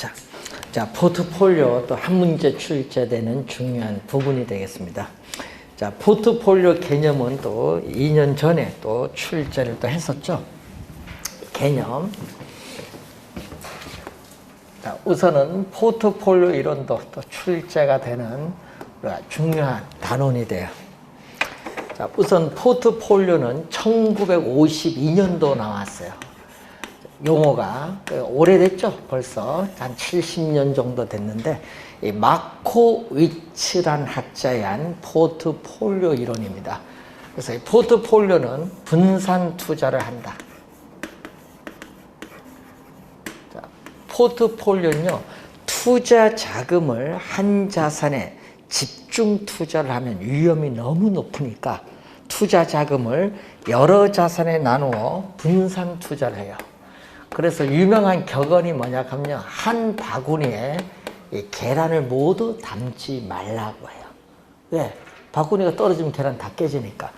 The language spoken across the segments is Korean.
자, 자 포트폴리오 또 한 문제 출제되는 중요한 부분이 되겠습니다. 자, 포트폴리오 개념은 또 2년 전에 또 출제를 또 했었죠. 개념. 자, 우선은 포트폴리오 이론도 또 출제가 되는 중요한 단원이 돼요. 자, 우선 포트폴리오는 1952년도 나왔어요. 용어가 그 오래됐죠. 벌써 한 70년 정도 됐는데 이 마코위츠란 학자의 한 포트폴리오 이론입니다. 그래서 이 포트폴리오는 분산 투자를 한다. 자, 포트폴리오는요. 투자 자금을 한 자산에 집중 투자를 하면 위험이 너무 높으니까 투자 자금을 여러 자산에 나누어 분산 투자를 해요. 그래서 유명한 격언이 뭐냐 하면요. 한 바구니에 이 계란을 모두 담지 말라고 해요. 왜? 바구니가 떨어지면 계란 다 깨지니까.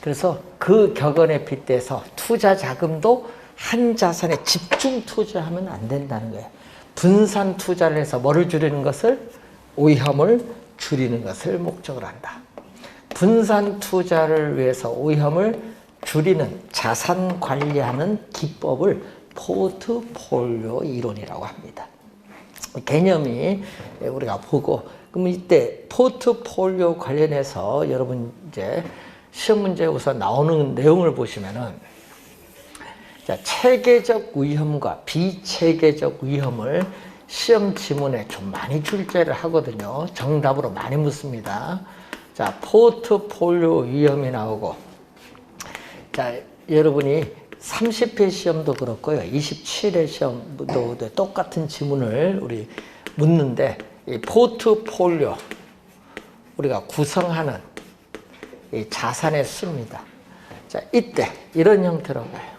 그래서 그 격언에 빗대서 투자 자금도 한 자산에 집중 투자하면 안 된다는 거예요. 분산 투자를 해서 뭐를 줄이는 것을 위험을 줄이는 것을 목적으로 한다. 분산 투자를 위해서 위험을 줄이는 자산 관리하는 기법을 포트폴리오 이론이라고 합니다. 개념이 우리가 보고 그럼 이때 포트폴리오 관련해서 여러분 이제 시험 문제 우선 나오는 내용을 보시면은 자, 체계적 위험과 비체계적 위험을 시험 지문에 좀 많이 출제를 하거든요. 정답으로 많이 묻습니다. 자, 포트폴리오 위험이 나오고 자, 여러분이 30회 시험도 그렇고요. 27회 시험도 똑같은 지문을 우리 묻는데 이 포트폴리오 우리가 구성하는 이 자산의 수입니다. 자, 이때 이런 형태로 가요.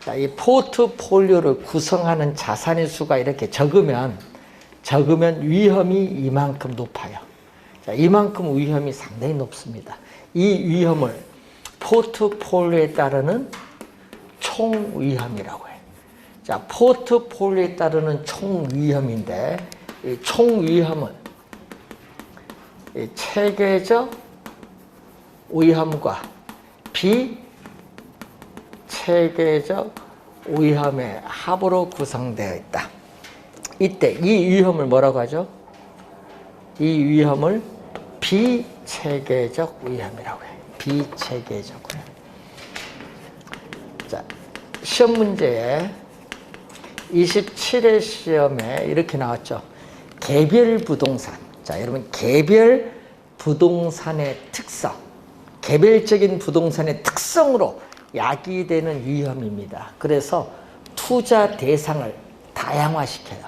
자, 이 포트폴리오를 구성하는 자산의 수가 이렇게 적으면 적으면 위험이 이만큼 높아요. 자, 이만큼 위험이 상당히 높습니다. 이 위험을 포트폴리오에 따르는 총 위험이라고 해요. 자, 포트폴리오에 따르는 총 위험인데 이 총 위험은 이 체계적 위험과 비체계적 위험의 합으로 구성되어 있다. 이때 이 위험을 뭐라고 하죠? 이 위험을 비체계적 위험이라고 해요. 비체계적 위험. 자, 시험 문제에 27회 시험에 이렇게 나왔죠. 개별 부동산. 자, 여러분 개별 부동산의 특성. 개별적인 부동산의 특성으로 야기되는 위험입니다. 그래서 투자 대상을 다양화시켜요.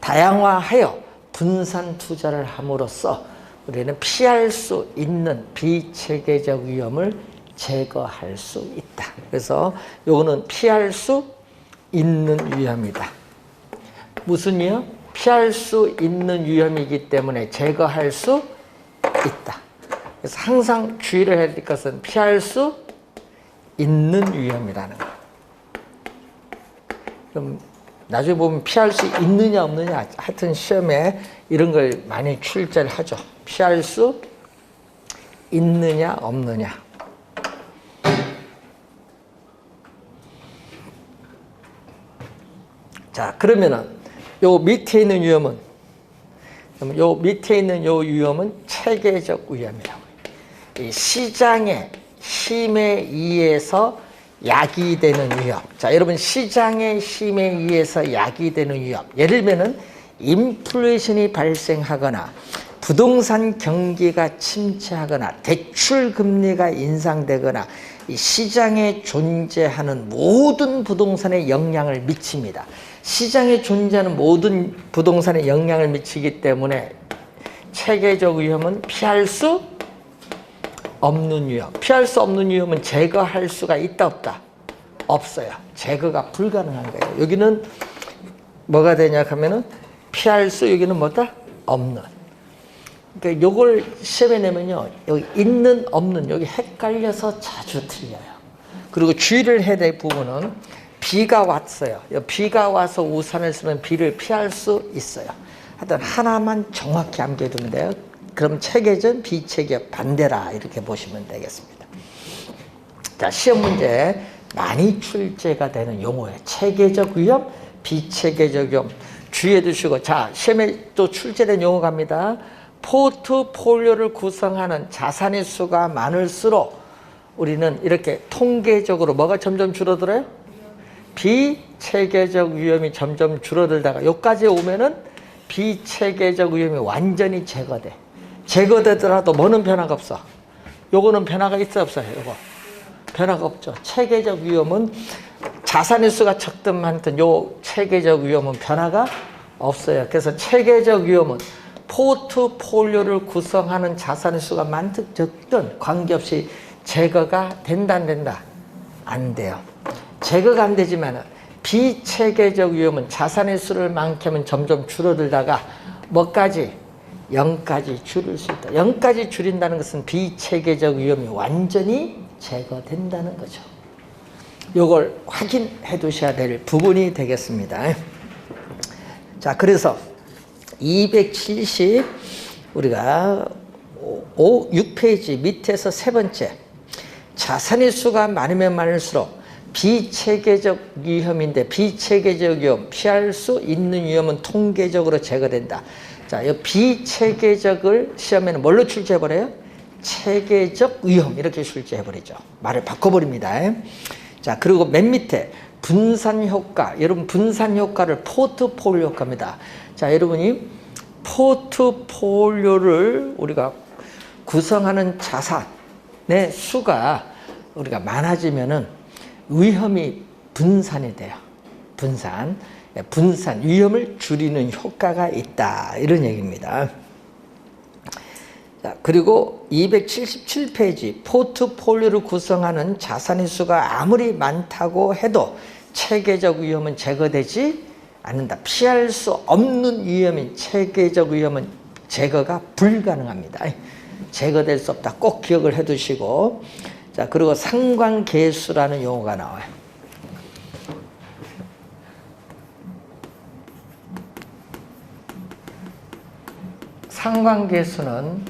다양화하여 분산 투자를 함으로써 우리는 피할 수 있는 비체계적 위험을 제거할 수 있다. 그래서 요거는 피할 수 있는 위험이다. 무슨 위험? 피할 수 있는 위험이기 때문에 제거할 수 있다. 그래서 항상 주의를 해야 될 것은 피할 수 있는 위험이라는 거. 그럼 나중에 보면 피할 수 있느냐 없느냐 하여튼 시험에 이런 걸 많이 출제를 하죠. 피할 수 있느냐 없느냐. 자 그러면은 요 밑에 있는 위험은 요 밑에 있는 요 위험은 체계적 위험이라고. 이 시장의 힘에 의해서 야기되는 위험. 자, 여러분 시장의 힘에 의해서 야기되는 위험. 예를 들면은 인플레이션이 발생하거나 부동산 경기가 침체하거나 대출 금리가 인상되거나 이 시장에 존재하는 모든 부동산에 영향을 미칩니다. 시장에 존재하는 모든 부동산에 영향을 미치기 때문에 체계적 위험은 피할 수 없는 위험. 피할 수 없는 위험은 제거할 수가 있다 없다? 없어요. 제거가 불가능한 거예요. 여기는 뭐가 되냐 하면은 피할 수 여기는 뭐다? 없는. 그러니까 요걸 시험에 내면요. 여기 있는 없는 여기 헷갈려서 자주 틀려요. 그리고 주의를 해야 될 부분은 비가 왔어요. 비가 와서 우산을 쓰면 비를 피할 수 있어요. 하여튼 하나만 정확히 암기해두면 돼요. 그럼 체계전, 비체계 반대라 이렇게 보시면 되겠습니다. 자, 시험 문제 많이 출제가 되는 용어예요. 체계적 위험, 비체계적 위험. 주의해 두시고, 자, 시험에 또 출제된 용어 갑니다. 포트폴리오를 구성하는 자산의 수가 많을수록 우리는 이렇게 통계적으로 뭐가 점점 줄어들어요? 비체계적 위험이 점점 줄어들다가 여기까지 오면은 비체계적 위험이 완전히 제거돼. 제거되더라도 뭐는 변화가 없어. 요거는 변화가 있어 없어요. 요거. 변화가 없죠. 체계적 위험은 자산의 수가 적든 많든 요 체계적 위험은 변화가 없어요. 그래서 체계적 위험은 포트폴리오를 구성하는 자산의 수가 많든 적든 관계없이 제거가 된다 안 된다? 안 돼요. 제거가 안 되지만 비체계적 위험은 자산의 수를 많게 하면 점점 줄어들다가 뭐까지? 0까지 줄일 수 있다. 0까지 줄인다는 것은 비체계적 위험이 완전히 제거된다는 거죠. 이걸 확인해 두셔야 될 부분이 되겠습니다. 자, 그래서 270 우리가 5, 6페이지 밑에서 세 번째 자산의 수가 많으면 많을수록 비체계적 위험인데 비체계적 위험 피할 수 있는 위험은 통계적으로 제거된다. 자, 이 비체계적을 시험에는 뭘로 출제해 버려요? 체계적 위험 이렇게 출제해 버리죠. 말을 바꿔 버립니다. 자, 그리고 맨 밑에 분산 효과. 여러분 분산 효과를 포트폴리오 효과입니다. 자, 여러분이 포트폴리오를 우리가 구성하는 자산의 수가 우리가 많아지면은 위험이 분산이 돼요. 분산. 예, 분산, 위험을 줄이는 효과가 있다. 이런 얘기입니다. 자, 그리고 277페이지 포트폴리오를 구성하는 자산의 수가 아무리 많다고 해도 체계적 위험은 제거되지 않는다. 피할 수 없는 위험인 체계적 위험은 제거가 불가능합니다. 제거될 수 없다. 꼭 기억을 해 두시고. 자, 그리고 상관계수라는 용어가 나와요. 상관계수는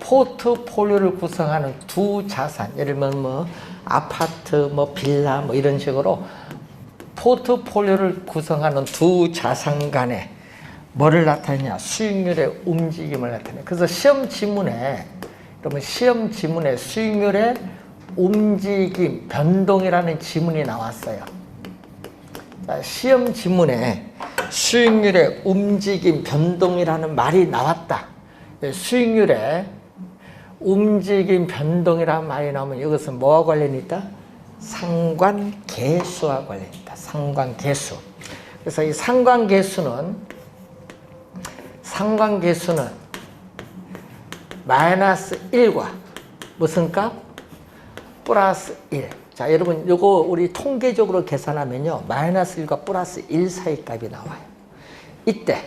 포트폴리오를 구성하는 두 자산, 예를 들면 뭐 아파트, 뭐 빌라, 뭐 이런 식으로 포트폴리오를 구성하는 두 자산 간에 뭐를 나타내냐? 수익률의 움직임을 나타내. 그래서 시험 지문에 그러면 시험 지문에 수익률의 움직임, 변동이라는 지문이 나왔어요. 자, 시험 지문에 수익률의 움직임, 변동이라는 말이 나왔다. 예, 수익률의 움직임, 변동이라는 말이 나오면 이것은 뭐와 관련이 있다? 상관계수와 관련이 있다. 상관계수. 그래서 이 상관계수는 상관계수는 마이너스 1과 무슨 값? 플러스 1. 자, 여러분, 요거 우리 통계적으로 계산하면요. 마이너스 1과 플러스 1 사이 값이 나와요. 이때,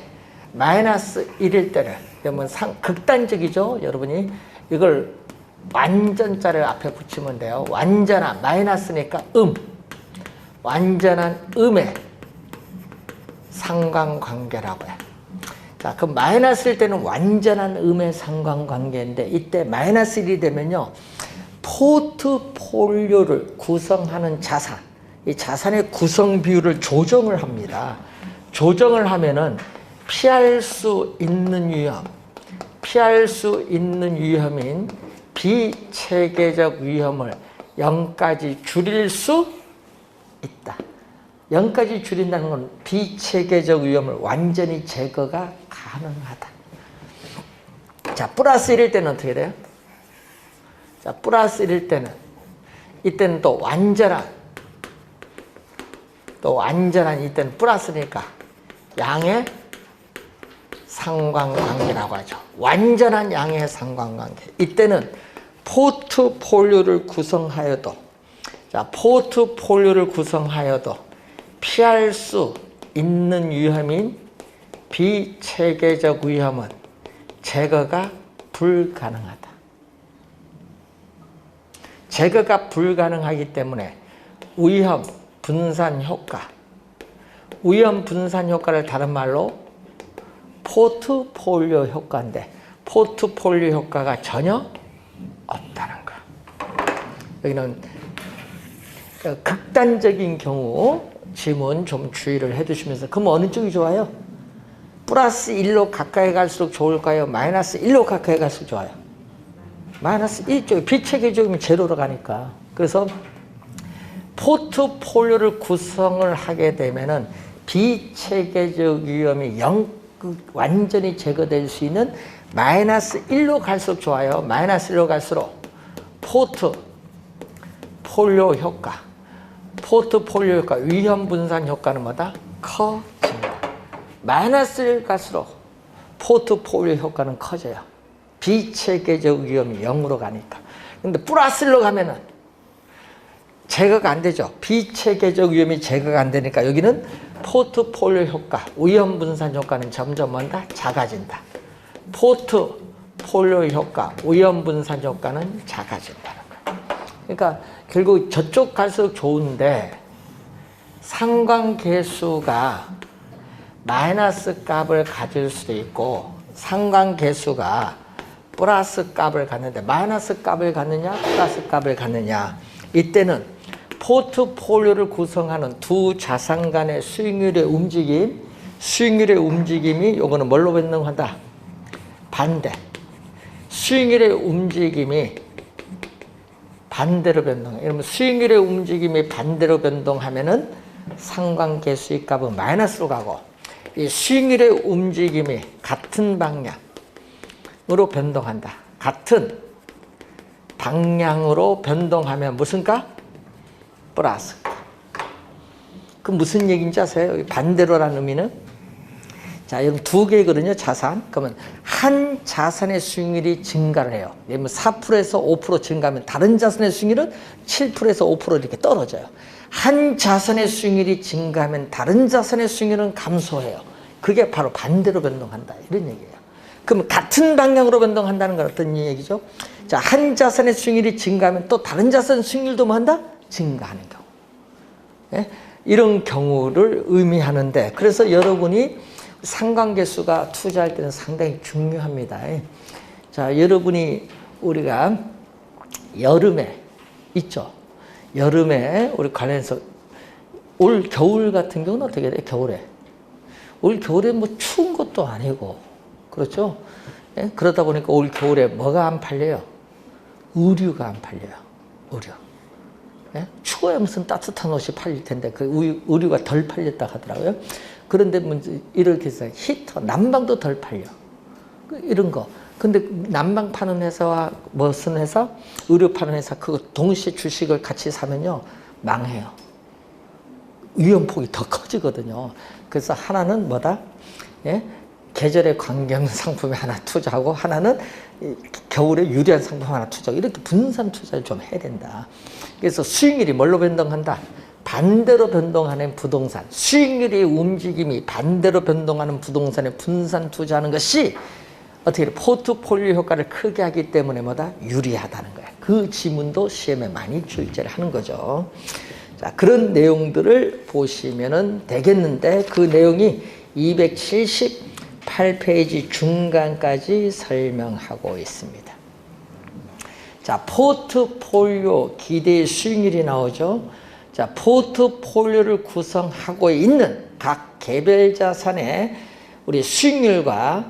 마이너스 1일 때는, 그러면 상, 극단적이죠? 여러분이 이걸 완전자를 앞에 붙이면 돼요. 완전한, 마이너스니까 음. 완전한 음의 상관관계라고 해요. 자, 그럼 마이너스일 때는 완전한 음의 상관관계인데, 이때 마이너스 1이 되면요. 포트폴리오를 구성하는 자산, 이 자산의 구성 비율을 조정을 합니다. 조정을 하면은 피할 수 있는 위험, 피할 수 있는 위험인 비체계적 위험을 0까지 줄일 수 있다. 0까지 줄인다는 건 비체계적 위험을 완전히 제거가 가능하다. 자, 플러스 1일 때는 어떻게 돼요? 자, 플러스 1일 때는 이때는 또 완전한 또 완전한 이때는 플러스니까 양의 상관관계라고 하죠. 완전한 양의 상관관계. 이때는 포트폴리오를 구성하여도 자, 포트폴리오를 구성하여도 피할 수 있는 위험인 비체계적 위험은 제거가 불가능하다. 제거가 불가능하기 때문에 위험 분산 효과. 위험 분산 효과를 다른 말로 포트폴리오 효과인데 포트폴리오 효과가 전혀 없다는 거야. 여기는 그 극단적인 경우 지문 좀 주의를 해두시면서 그럼 어느 쪽이 좋아요? 플러스 1로 가까이 갈수록 좋을까요? 마이너스 1로 가까이 갈수록 좋아요? 마이너스 1쪽, 비체계적이면 제로로 가니까. 그래서 포트폴리오를 구성을 하게 되면은 비체계적 위험이 영, 그 완전히 제거될 수 있는 마이너스 1로 갈수록 좋아요. 마이너스 1로 갈수록 포트 폴리오 효과, 포트폴리오 효과, 위험 분산 효과는 뭐다? 커진다. 마이너스 1 갈수록 포트폴리오 효과는 커져요. 비체계적 위험이 0으로 가니까. 근데 플러스 1로 가면은 제거가 안 되죠. 비체계적 위험이 제거가 안 되니까 여기는 포트폴리오 효과, 위험 분산 효과는 점점 뭔다? 작아진다. 포트 폴리오 효과, 위험 분산 효과는 작아진다는 거예요. 그러니까 결국 저쪽 갈수록 좋은데 상관계수가 마이너스 값을 가질 수도 있고 상관계수가 플러스 값을 갖는데 마이너스 값을 갖느냐 플러스 값을 갖느냐 이때는 포트폴리오를 구성하는 두 자산 간의 수익률의 움직임 수익률의 움직임이 요거는 뭘로 변동한다 반대 수익률의 움직임이 반대로 변동해. 이러면 수익률의 움직임이 반대로 변동하면은 상관계 수익값은 마이너스로 가고 이 수익률의 움직임이 같은 방향으로 변동한다. 같은 방향으로 변동하면 무슨 값? 플러스. 그 무슨 얘기인지 아세요? 반대로라는 의미는 자, 여러분 두 개거든요, 자산. 그러면 한 자산의 수익률이 증가를 해요. 예를 들면 4%에서 5% 증가하면 다른 자산의 수익률은 7%에서 5% 이렇게 떨어져요. 한 자산의 수익률이 증가하면 다른 자산의 수익률은 감소해요. 그게 바로 반대로 변동한다. 이런 얘기예요. 그럼 같은 방향으로 변동한다는 건 어떤 얘기죠? 자, 한 자산의 수익률이 증가하면 또 다른 자산의 수익률도 뭐 한다? 증가하는 경우. 예? 이런 경우를 의미하는데 그래서 여러분이 상관계수가 투자할 때는 상당히 중요합니다. 자, 여러분이 우리가 여름에 있죠. 여름에 우리 관련해서 올 겨울 같은 경우는 어떻게 돼? 겨울에. 올 겨울에 뭐 추운 것도 아니고 그렇죠? 예? 그러다 보니까 올 겨울에 뭐가 안 팔려요? 의류가 안 팔려요. 의류. 예? 추워야 무슨 따뜻한 옷이 팔릴 텐데 그 의- 의류가 덜 팔렸다 하더라고요. 그런데 문제 이렇게 해서 히터, 난방도 덜 팔려. 그 이런 거. 근데 난방 파는 회사와 무슨 회사, 의류 파는 회사 그거 동시에 주식을 같이 사면요 망해요. 위험폭이 더 커지거든요. 그래서 하나는 뭐다? 예? 계절에 관계없는 상품에 하나 투자하고 하나는 이 겨울에 유리한 상품 하나 투자하고 이렇게 분산 투자를 좀 해야 된다. 그래서 수익률이 뭘로 변동한다? 반대로 변동하는 부동산, 수익률의 움직임이 반대로 변동하는 부동산에 분산 투자하는 것이 어떻게 돼? 포트폴리오 효과를 크게 하기 때문에 뭐다? 유리하다는 거야. 그 지문도 시험에 많이 출제를 하는 거죠. 자, 그런 내용들을 보시면은 되겠는데 그 내용이 278페이지 중간까지 설명하고 있습니다. 자, 포트폴리오 기대 수익률이 나오죠. 자, 포트폴리오를 구성하고 있는 각 개별 자산의 우리 수익률과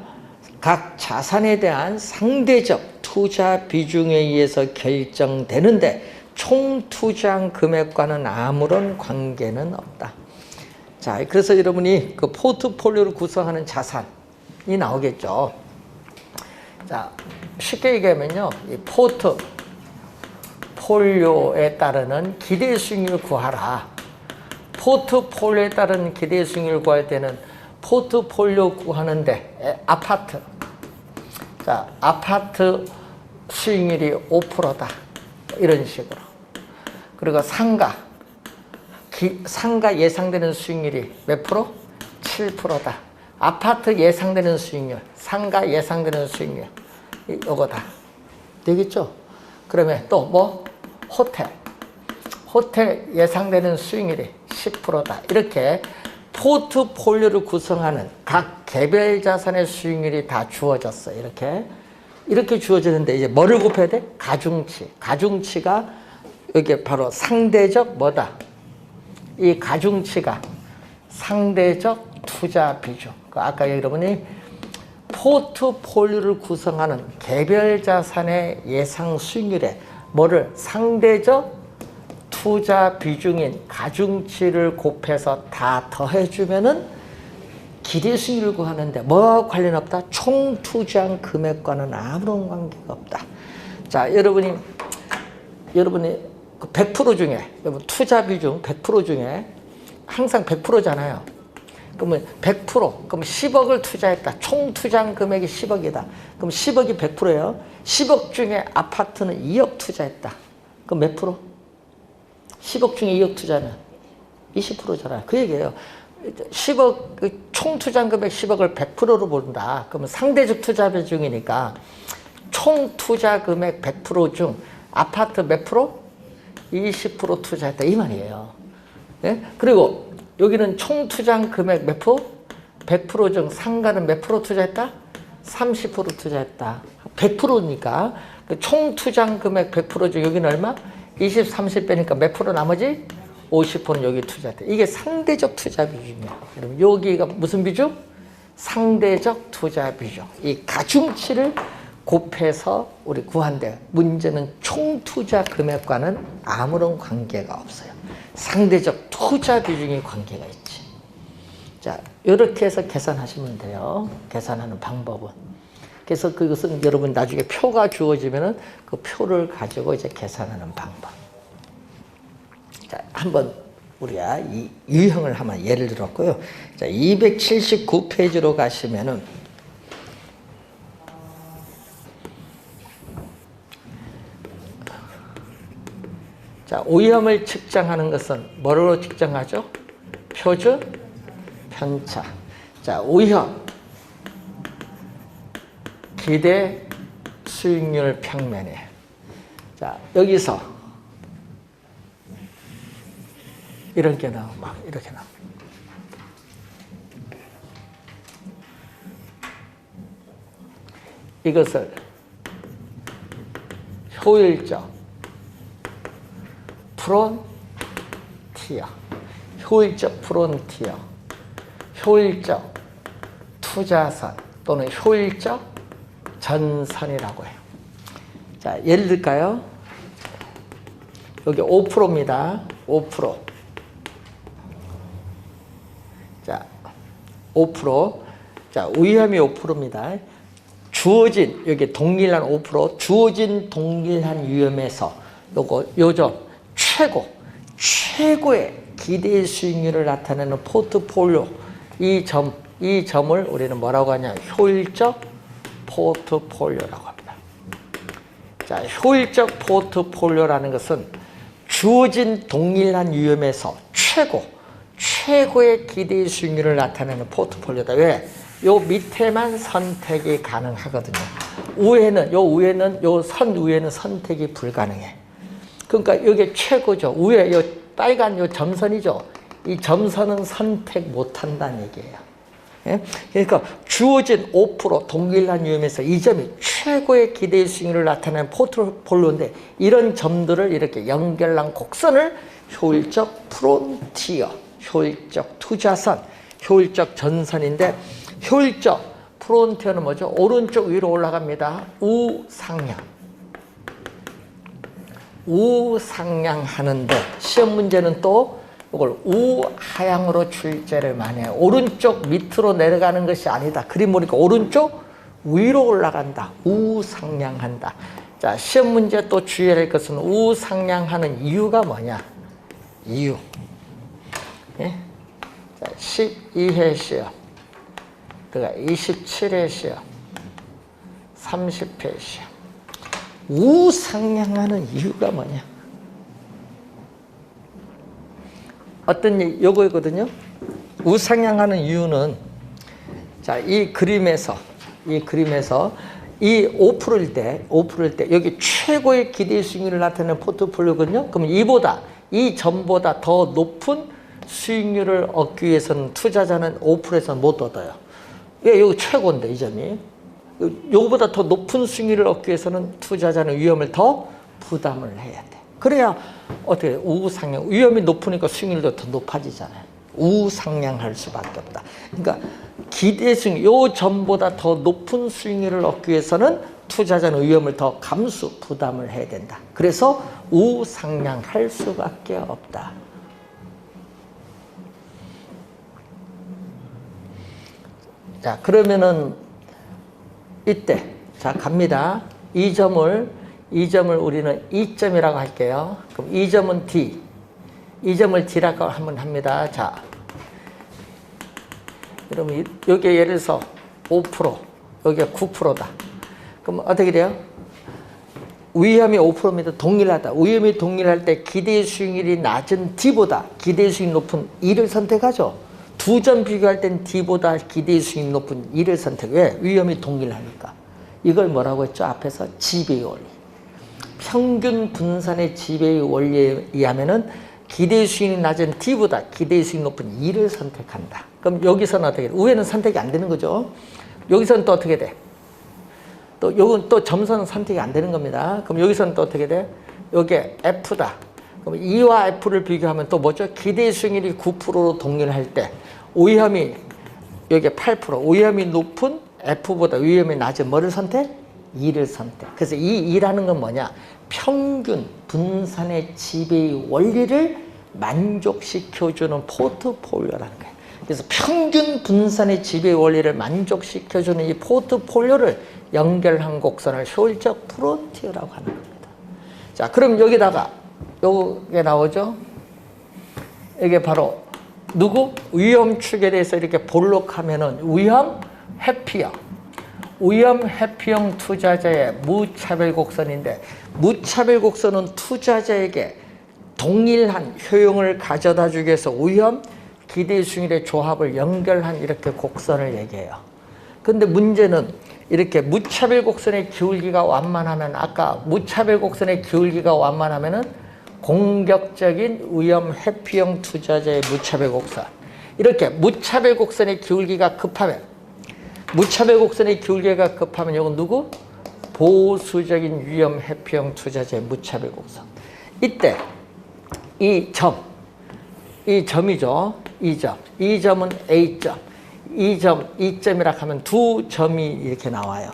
각 자산에 대한 상대적 투자 비중에 의해서 결정되는데 총 투자한 금액과는 아무런 관계는 없다. 자, 그래서 여러분이 그 포트폴리오를 구성하는 자산이 나오겠죠. 자, 쉽게 얘기하면요. 이 포트 폴리오에 따르는 기대 수익률 구하라. 포트폴리오에 따른 기대 수익률 구할 때는 포트폴리오 구하는데 에, 아파트. 자, 아파트 수익률이 5%다. 이런 식으로. 그리고 상가. 기, 상가 예상되는 수익률이 몇 프로? 7%다. 아파트 예상되는 수익률, 상가 예상되는 수익률. 이- 요거다. 되겠죠? 그러면 또 뭐? 호텔. 호텔 예상되는 수익률이 10%다. 이렇게 포트폴리오를 구성하는 각 개별 자산의 수익률이 다 주어졌어. 이렇게. 이렇게 주어지는데 이제 뭐를 곱해야 돼? 가중치. 가중치가 여기 바로 상대적 뭐다? 이 가중치가 상대적 투자 비중. 그 아까 여러분이 포트폴리오를 구성하는 개별 자산의 예상 수익률에 뭐를 상대적 투자 비중인 가중치를 곱해서 다 더해주면은 기대 수익률을 구하는데 뭐와 관련 없다? 총 투자한 금액과는 아무런 관계가 없다. 자, 여러분이 여러분이 그100% 중에 여러분 투자 비중 100% 중에 항상 100%잖아요. 그러면 100% 그럼 10억을 투자했다. 총 투자한 금액이 10억이다. 그럼 10억이 100%예요. 10억 중에 아파트는 2억 투자했다. 그럼 몇 프로? 10억 중에 2억 투자는 20%잖아요. 그 얘기예요. 10억 그총 투자 금액 10억을 100%로 본다. 그러면 상대적 투자 비중이니까 총 투자 금액 100%중 아파트 몇 프로? 20% 투자했다 이 말이에요. 예? 그리고 여기는 총 투자 금액 몇 프로? 100%중 상가는 몇 프로 투자했다? 30% 투자했다. 100%니까 그총 투자 금액 100%중 여기는 얼마? 20, 30 빼니까 몇 프로 나머지? 50%는 여기 투자했다. 이게 상대적 투자 비중이야. 여러분 여기가 무슨 비중? 상대적 투자 비중. 이 가중치를 곱해서 우리 구한대. 문제는 총 투자 금액과는 아무런 관계가 없어요. 상대적 투자 비중이 관계가 있지. 자, 이렇게 해서 계산하시면 돼요. 계산하는 방법은. 그래서 그것은 여러분 나중에 표가 주어지면은 그 표를 가지고 이제 계산하는 방법. 자, 한번 우리가 이 유형을 한번 예를 들었고요. 자, 279페이지로 가시면은 자, 오염을 측정하는 것은 뭐로 측정하죠? 표준 편차. 자, 오염 기대 수익률 평면에 자, 여기서 이런 게 나오고 막 이렇게 나오고 이것을 효율적 프론티어 효율적 프론티어 효율적 투자선 또는 효율적 전선이라고 해요. 자, 예를 들까요? 여기 5%입니다. 5%. 자, 5%. 자, 위험이 5%입니다. 주어진, 여기 동일한 5%, 주어진 동일한 위험에서 요거, 요점, 최고, 최고의 기대 수익률을 나타내는 포트폴리오. 이 점, 이 점을 우리는 뭐라고 하냐? 효율적 포트폴리오라고 합니다. 자, 효율적 포트폴리오라는 것은 주어진 동일한 위험에서 최고, 최고의 기대 수익률을 나타내는 포트폴리오다. 왜? 요 밑에만 선택이 가능하거든요. 위에는, 요 위에는, 요 선 위에는 선택이 불가능해. 그러니까 이게 최고죠. 위에 요 빨간 요 점선이죠. 이 점선은 선택 못 한다는 얘기예요. 예? 그러니까 주어진 5% 동일한 위험에서 이 점이 최고의 기대 수익률을 나타내는 포트폴리오인데 이런 점들을 이렇게 연결한 곡선을 효율적 프론티어, 효율적 투자선, 효율적 전선인데 효율적 프론티어는 뭐죠? 오른쪽 위로 올라갑니다. 우상향. 우상향 하는데 시험 문제는 또 이걸 우하향으로 출제를 많이 해요. 오른쪽 밑으로 내려가는 것이 아니다. 그림 보니까 오른쪽 위로 올라간다. 우상향한다. 자, 시험 문제 또 주의해야 할 것은 우상향하는 이유가 뭐냐? 이유. 예? 자, 12회 시험. 그가 27회 시험. 30회 시험. 우상향하는 이유가 뭐냐? 어떤 일, 요거거든요. 우상향하는 이유는 자, 이 그림에서 이 그림에서 이 5%일 때, 5%일 때 여기 최고의 기대 수익률을 나타내는 포트폴리오거든요. 그럼 이보다 이 점보다 더 높은 수익률을 얻기 위해서는 투자자는 5%에서는 못 얻어요. 예, 이거 최고인데 이 점이. 요거보다 더 높은 수익률을 얻기 위해서는 투자자는 위험을 더 부담을 해야 돼. 그래야 어떻게 우상향 위험이 높으니까 수익률도 더 높아지잖아요. 우상향할 수밖에 없다. 그러니까 기대 수익 요 점보다 더 높은 수익률을 얻기 위해서는 투자자는 위험을 더 감수 부담을 해야 된다. 그래서 우상향할 수밖에 없다. 자 그러면은 이때 자 갑니다. 이 점을 이 점을 우리는 이 점이라고 할게요. 그럼 이 점은 D. 이 점을 D라고 한번 합니다. 자. 그러면 여기 예를 들어서 5%, 여기가 9%다. 그럼 어떻게 돼요? 위험이 5%입니다. 동일하다. 위험이 동일할 때 기대 수익률이 낮은 D보다 기대 수익 높은 E를 선택하죠. 두 점 비교할 땐 D보다 기대 수익 높은 E를 선택. 왜? 위험이 동일하니까. 이걸 뭐라고 했죠? 앞에서 지배의 원리. 평균 분산의 지배의 원리에 의하면 은 기대 수익이 낮은 D보다 기대 수익 높은 E를 선택한다. 그럼 여기서는 어떻게 돼? 위에는 선택이 안 되는 거죠. 여기서는 또 어떻게 돼? 또 요건 또 점선은 선택이 안 되는 겁니다. 그럼 여기서는 또 어떻게 돼? 요게 F다. 그럼 E와 F를 비교하면 또 뭐죠? 기대 수익률이 9%로 동일할 때 위험이 여기 8% 위험이 높은 F보다 위험이 낮은 뭐를 선택? E를 선택. 그래서 이 E라는 건 뭐냐? 평균 분산의 지배의 원리를 만족시켜주는 포트폴리오라는 거예요. 그래서 평균 분산의 지배 원리를 만족시켜주는 이 포트폴리오를 연결한 곡선을 효율적 프론티어라고 하는 겁니다. 자, 그럼 여기다가 요게 나오죠? 이게 바로 누구? 위험 축에 대해서 이렇게 볼록하면은 위험 회피형. 위험 회피형 투자자의 무차별 곡선인데 무차별 곡선은 투자자에게 동일한 효용을 가져다 주기 위해서 위험 기대 수익률의 조합을 연결한 이렇게 곡선을 얘기해요. 근데 문제는 이렇게 무차별 곡선의 기울기가 완만하면 아까 무차별 곡선의 기울기가 완만하면은 공격적인 위험 회피형 투자자의 무차별 곡선. 이렇게 무차별 곡선의 기울기가 급하면 무차별 곡선의 기울기가 급하면 이건 누구? 보수적인 위험 회피형 투자자의 무차별 곡선. 이때 이 점, 이 점이죠. 이 점. 이 점은 A점. 이 점, 이 점이라 하면 두 점이 이렇게 나와요.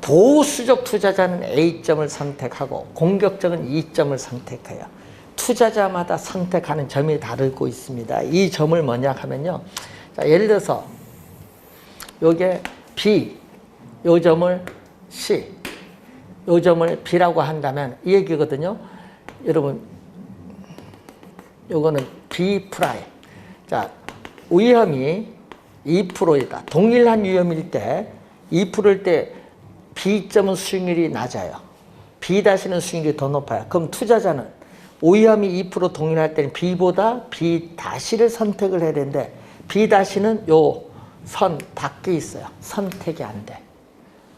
보수적 투자자는 A점을 선택하고 공격적은 E점을 선택해요. 투자자마다 선택하는 점이 다르고 있습니다. 이 점을 뭐냐 하면요. 자, 예를 들어서 요게 B, 요 점을 C, 요 점을 B라고 한다면 이 얘기거든요. 여러분, 요거는 B 프라임. 자, 위험이 2%이다. 동일한 위험일 때 2%일 때 B점은 수익률이 낮아요. B 다시는 수익률이 더 높아요. 그럼 투자자는 위험이 2% 동일할 때는 B보다 B 다시를 선택을 해야 되는데 B 다시는 요 선 밖에 있어요. 선택이 안 돼.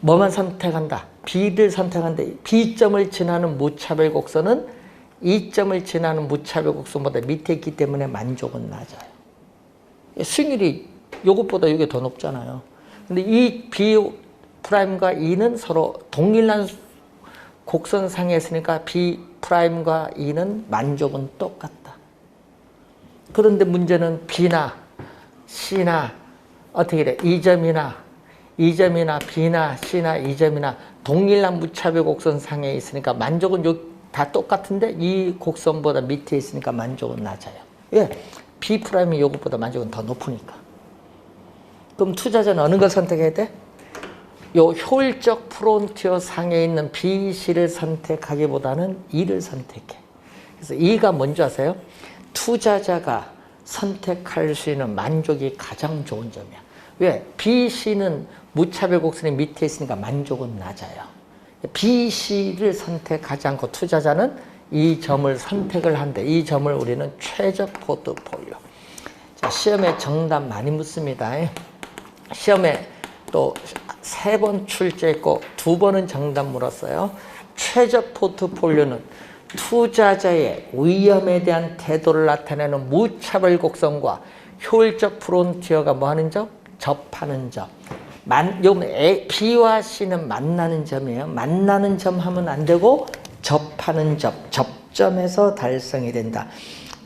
뭐만 선택한다? B를 선택한데 B점을 지나는 무차별 곡선은 2점을 지나는 무차별 곡선보다 밑에 있기 때문에 만족은 낮아요. 수익률이 이것보다 이게 더 높잖아요. 근데 이 B 프라임과 E는 서로 동일한 곡선상에 있으니까 B 프라임과 E는 만족은 똑같다. 그런데 문제는 B나 C나 어떻게 돼? 2점이나 2점이나 B나 C나 2점이나 동일한 무차별 곡선 상에 있으니까 만족은 요, 다 똑같은데 이 곡선보다 밑에 있으니까 만족은 낮아요. 왜? B 프라임이 요것보다 만족은 더 높으니까. 그럼 투자자는 어느 걸 선택해야 돼? 요 효율적 프론티어 상에 있는 B, C를 선택하기보다는 E를 선택해. 그래서 E가 뭔지 아세요? 투자자가 선택할 수 있는 만족이 가장 좋은 점이야. 왜? B, C는 무차별 곡선의 밑에 있으니까 만족은 낮아요. B, C를 선택하지 않고 투자자는 이 점을 선택을 한대. 이 점을 우리는 최적 포트폴리오. 자, 시험에 정답 많이 묻습니다. 시험에 또 세 번 출제했고 두 번은 정답 물었어요. 최적 포트폴리오는 투자자의 위험에 대한 태도를 나타내는 무차별 곡선과 효율적 프론티어가 뭐 하는 점? 접하는 점. 만, B와 C는 만나는 점이에요. 만나는 점 하면 안 되고 접하는 점, 접점에서 달성이 된다.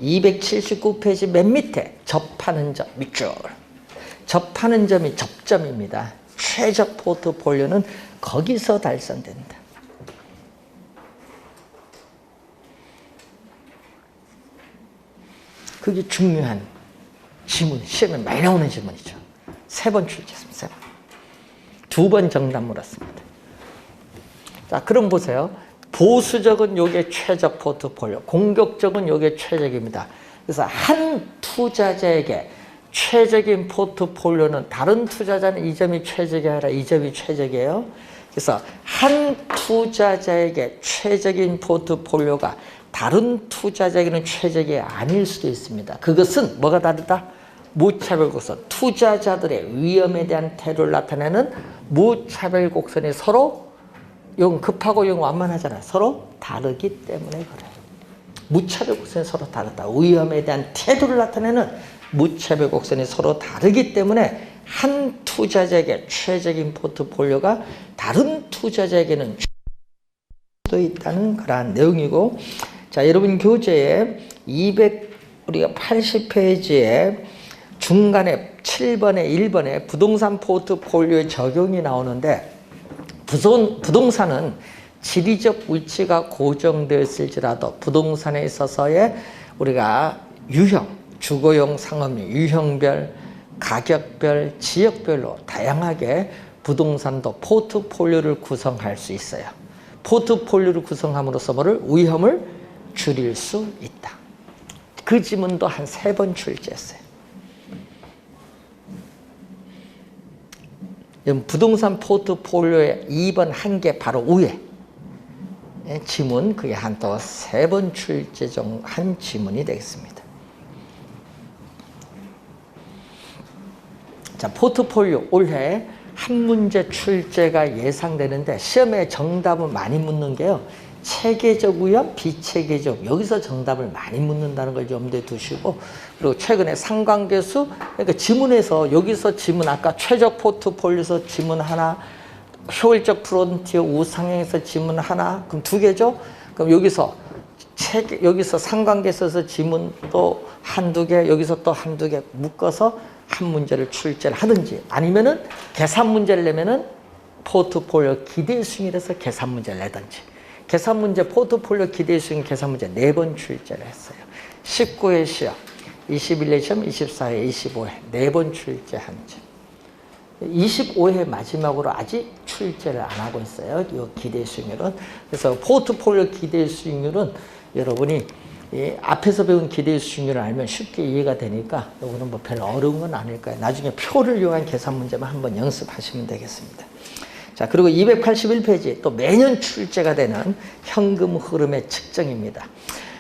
279페이지 맨 밑에 접하는 점 밑줄. 접하는 점이 접점입니다. 최적 포트폴리오는 거기서 달성된다. 그게 중요한 지문, 시험에 많이 나오는 질문이죠. 세 번 출제했습니다. 세 번. 두 번 정답 물었습니다. 자, 그럼 보세요. 보수적은 요게 최적 포트폴리오, 공격적은 요게 최적입니다. 그래서 한 투자자에게 최적인 포트폴리오는 다른 투자자는 이 점이 최적이 아니라 이 점이 최적이에요. 그래서 한 투자자에게 최적인 포트폴리오가 다른 투자자에게는 최적이 아닐 수도 있습니다. 그것은 뭐가 다르다? 무차별 곡선. 투자자들의 위험에 대한 태도를 나타내는 무차별 곡선이 서로 용 급하고 용 완만하잖아. 서로 다르기 때문에 그래. 무차별 곡선이 서로 다르다. 위험에 대한 태도를 나타내는 무차별 곡선이 서로 다르기 때문에 한 투자자에게 최적인 포트폴리오가 다른 투자자에게는 또 있다는 그러한 내용이고 자 여러분 교재에 200 우리가 80페이지에 중간에 7번에 1번에 부동산 포트폴리오의 적용이 나오는데 부동, 부동산은 지리적 위치가 고정되었을지라도 부동산에 있어서의 우리가 유형, 주거용 상업이 유형별, 가격별, 지역별로 다양하게 부동산도 포트폴리오를 구성할 수 있어요. 포트폴리오를 구성함으로써 뭐를 위험을 줄일 수 있다. 그 지문도 한 세 번 출제했어요. 부동산 포트폴리오의 2번 한 개 바로 위에 지문 그게 한 또 세 번 출제 한 지문이 되겠습니다. 자, 포트폴리오 올해 한 문제 출제가 예상되는데 시험에 정답을 많이 묻는 게요. 체계적 위험, 비체계적 여기서 정답을 많이 묻는다는 걸 염두에 두시고 그리고 최근에 상관계수 그러니까 지문에서 여기서 지문 아까 최적 포트폴리오에서 지문 하나 효율적 프론티어 우상향에서 지문 하나 그럼 두 개죠? 그럼 여기서 체계 여기서 상관계수에서 지문 또 한두 개 여기서 또 한두 개 묶어서 한 문제를 출제를 하든지 아니면은 계산 문제를 내면은 포트폴리오 기대 수익에서 계산 문제를 내든지 계산 문제 포트폴리오 기대 수익 계산 문제 네 번 출제를 했어요. 19회 시험, 21회 시험, 24회, 25회 네 번 출제한 점. 25회 마지막으로 아직 출제를 안 하고 있어요. 이 기대 수익률은. 그래서 포트폴리오 기대 수익률은 여러분이 이 앞에서 배운 기대 수익률을 알면 쉽게 이해가 되니까 이거는 뭐 별로 어려운 건 아닐 거예요. 나중에 표를 이용한 계산 문제만 한번 연습하시면 되겠습니다. 자, 그리고 281페이지 또 매년 출제가 되는 현금 흐름의 측정입니다.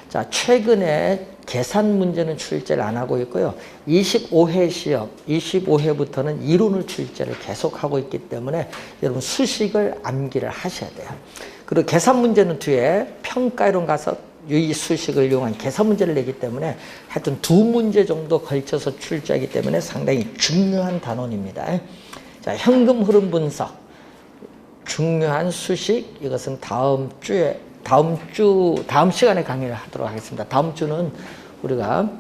자, 최근에 계산 문제는 출제를 안 하고 있고요. 25회 시험, 25회부터는 이론을 출제를 계속하고 있기 때문에 여러분 수식을 암기를 하셔야 돼요. 그리고 계산 문제는 뒤에 평가이론 가서 이 수식을 이용한 계산 문제를 내기 때문에 하여튼 두 문제 정도 걸쳐서 출제하기 때문에 상당히 중요한 단원입니다. 자, 현금 흐름 분석. 중요한 수식 이것은 다음 주에 다음 주 다음 시간에 강의를 하도록 하겠습니다. 다음 주는 우리가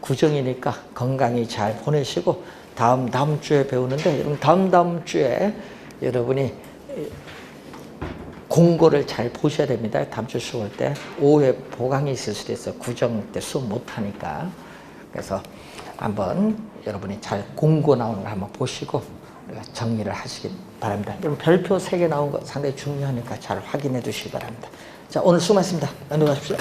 구정이니까 건강히 잘 보내시고 다음 다음 주에 배우는데 여러분 다음 다음 주에 여러분이 공고를 잘 보셔야 됩니다. 다음 주 수업 때 오후에 보강이 있을 수도 있어요. 구정 때 수업 못 하니까 그래서 한번 여러분이 잘 공고 나오는 거 한번 보시고 정리를 하시기 바랍니다. 여러분 별표 3개 나온 거 상당히 중요하니까 잘 확인해 두시기 바랍니다. 자 오늘 수고하셨습니다. 안녕히 가십시오.